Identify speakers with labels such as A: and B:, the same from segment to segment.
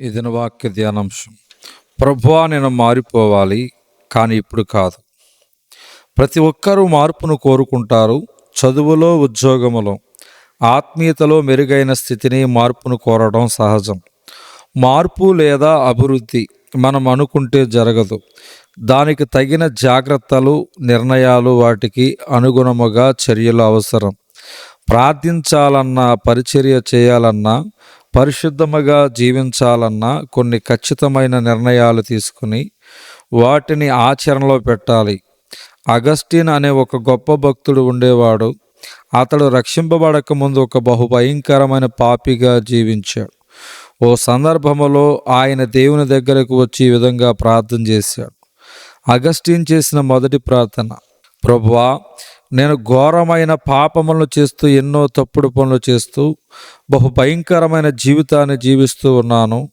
A: ఈ దినవాక్య వాక్య ధ్యానాంశం. ప్రభువా నేను మారిపోవాలి కానీ ఇప్పుడు కాదు. ప్రతి ఒక్కరూ మార్పును కోరుకుంటారు చదువులో ఉద్యోగములో ఆత్మీయతలో మెరుగైన స్థితిని మార్పును కోరడం సహజం. మార్పు లేదా అభివృద్ధి మనం అనుకుంటే జరగదు. దానికి తగిన జాగ్రత్తలు నిర్ణయాలు వాటికి అనుగుణముగా చర్యలు అవసరం. ప్రార్థించాలన్నా పరిచర్య చేయాలన్నా పరిశుద్ధముగా జీవించాలన్నా కొన్ని ఖచ్చితమైన నిర్ణయాలు తీసుకుని వాటిని ఆచరణలో పెట్టాలి. అగస్టిన్ అనే ఒక గొప్ప భక్తుడు ఉండేవాడు. అతడు రక్షింపబడక ముందు ఒక బహు భయంకరమైన పాపిగా జీవించాడు. ఓ సందర్భములో ఆయన దేవుని దగ్గరకు వచ్చి ఈ విధంగా ప్రార్థన చేశాడు. అగస్టిన్ చేసిన మొదటి ప్రార్థన ప్రభువా నేను ఘోరమైన పాపములను చేస్తూ ఎన్నో తప్పుడు పనులు చేస్తూ బహు భయంకరమైన జీవితాన్ని జీవిస్తూ ఉన్నాను.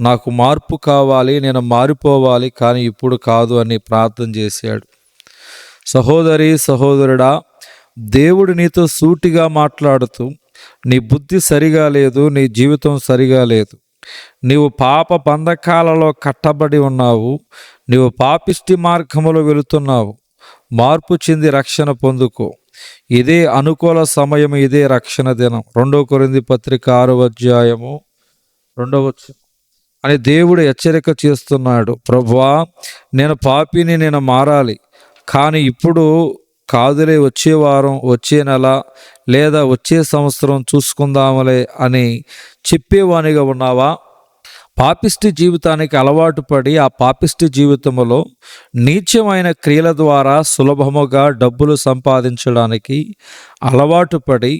A: నాకు మార్పు కావాలి నేను మారిపోవాలి కానీ ఇప్పుడు కాదు అని ప్రార్థన చేశాడు. సహోదరి సహోదరుడా దేవుడు నీతో సూటిగా మాట్లాడుతూ నీ బుద్ధి సరిగా లేదు నీ జీవితం సరిగా లేదు. నీవు పాప బంధకాలలో కట్టబడి ఉన్నావు నీవు పాపిష్టి మార్గములో వెళుతున్నావు. మార్పు చెంది రక్షణ పొందుకో. ఇదే అనుకూల సమయం ఇదే రక్షణ దినం. రెండో కొరింది పత్రిక ఆరో అధ్యాయము రెండవ అని దేవుడు హెచ్చరిక చేస్తున్నాడు. ప్రభువా నేను పాపిని నేను మారాలి. కానీ ఇప్పుడు కాదులే వచ్చే వారం వచ్చే నెల లేదా వచ్చే సంవత్సరం చూసుకుందాములే అని చెప్పేవానిగా ఉన్నావా? పాపిష్టి జీవితానికి అలవాటు పడి ఆ పాపిష్టి జీవితంలో నీచమైన క్రియల ద్వారా సులభముగా డబ్బులు సంపాదించడానికి అలవాటు పడి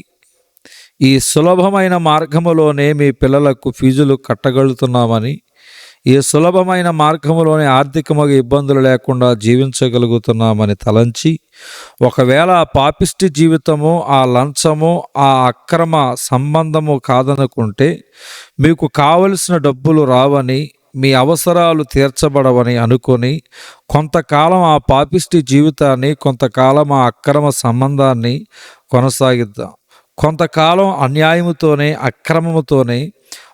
A: ఈ సులభమైన మార్గములోనే మీ పిల్లలకు ఫీజులు కట్టగలుగుతున్నామని ఈ సులభమైన మార్గములోనే ఆర్థికముగా ఇబ్బందులు లేకుండా జీవించగలుగుతున్నామని తలంచి ఒకవేళ ఆ పాపిష్టి జీవితము ఆ లంచము ఆ అక్రమ సంబంధము కాదనుకుంటే మీకు కావలసిన డబ్బులు రావని మీ అవసరాలు తీర్చబడవని అనుకొని కొంతకాలం ఆ పాపిష్టి జీవితాన్ని కొంతకాలం ఆ అక్రమ సంబంధాన్ని కొనసాగిద్దాం. కొంతకాలం అన్యాయముతోనే అక్రమముతోనే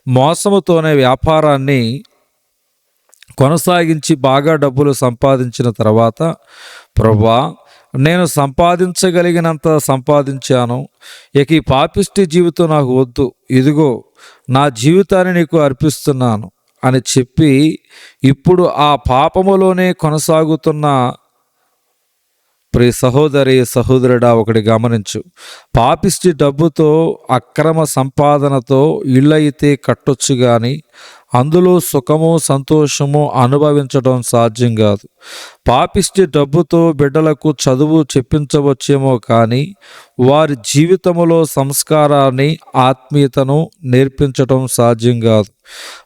A: మోసముతోనే వ్యాపారాన్ని కొనసాగించి బాగా డబ్బులు సంపాదించిన తర్వాత ప్రభా నేను సంపాదించగలిగినంత సంపాదించాను. ఇక ఈ పాపిష్టి జీవితం నాకు వద్దు. ఇదిగో నా జీవితాన్ని నీకు అర్పిస్తున్నాను అని చెప్పి ఇప్పుడు ఆ పాపములోనే కొనసాగుతున్న ప్రియ సహోదరి సహోదరుడా ఒకటి గమనించు. పాపిష్టి డబ్బుతో అక్రమ సంపాదనతో ఇళ్ళైతే కట్టొచ్చు కానీ అందులో సుఖము సంతోషము అనుభవించడం సాధ్యం కాదు. పాపిష్టి డబ్బుతో బిడ్డలకు చదువు చెప్పించవచ్చేమో కానీ వారి జీవితంలో సంస్కారాన్ని ఆత్మీయతను నేర్పించడం సాధ్యం కాదు.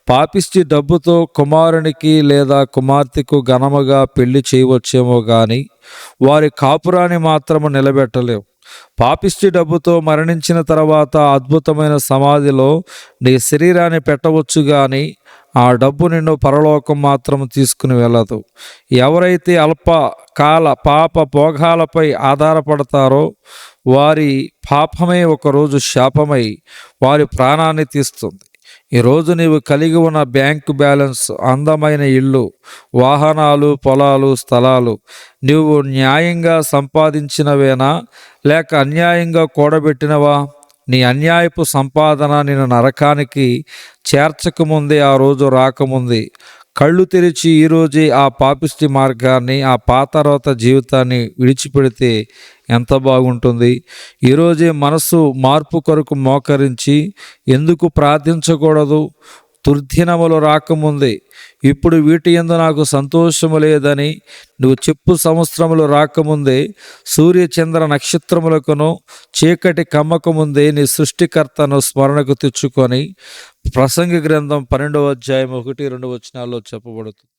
A: పాపిష్టి డబ్బుతో కుమారునికి లేదా కుమార్తెకు ఘనముగా పెళ్ళి చేయవచ్చేమో కానీ వారి కాపురాన్ని మాత్రము నిలబెట్టలేవు. పాపిష్టి డబ్బుతో మరణించిన తర్వాత అద్భుతమైన సమాధిలో నీ శరీరాన్ని పెట్టవచ్చు కానీ ఆ డబ్బు నిన్ను పరలోకం మాత్రం తీసుకుని వెళ్ళదు. ఎవరైతే అల్ప కాల పాప భోగాలపై ఆధారపడతారో వారి పాపమే ఒకరోజు శాపమై వారి ప్రాణాన్ని తీస్తుంది. ఈరోజు నీవు కలిగి ఉన్న బ్యాంకు బ్యాలెన్స్ అందమైన ఇల్లు వాహనాలు పొలాలు స్థలాలు నీవు న్యాయంగా సంపాదించినవేనా? లేక అన్యాయంగా కూడబెట్టినవా? నీ అన్యాయపు సంపాదన నేను నరకానికి చేర్చకముందే ఆ రోజు రాకముంది. కళ్ళు తెరిచి ఈరోజే ఆ పాపిష్టి మార్గాన్ని ఆ పాతరోత జీవితాన్ని విడిచిపెడితే ఎంత బాగుంటుంది? ఈరోజే మనసు మార్పు కొరకు మోకరించి ఎందుకు ప్రార్థించకూడదు? దుర్దినములు రాకముందే. ఇప్పుడు వీటి ఎందు నాకు సంతోషము లేదని నువ్వు చెప్పు సంవత్సరములు రాకముందే. సూర్యచంద్ర నక్షత్రములకును చీకటి కమ్మకముందే నీ సృష్టికర్తను స్మరణకు తెచ్చుకొని ప్రసంగి గ్రంథం పన్నెండవ అధ్యాయం ఒకటి రెండు వచనాల్లో చెప్పబడుతుంది.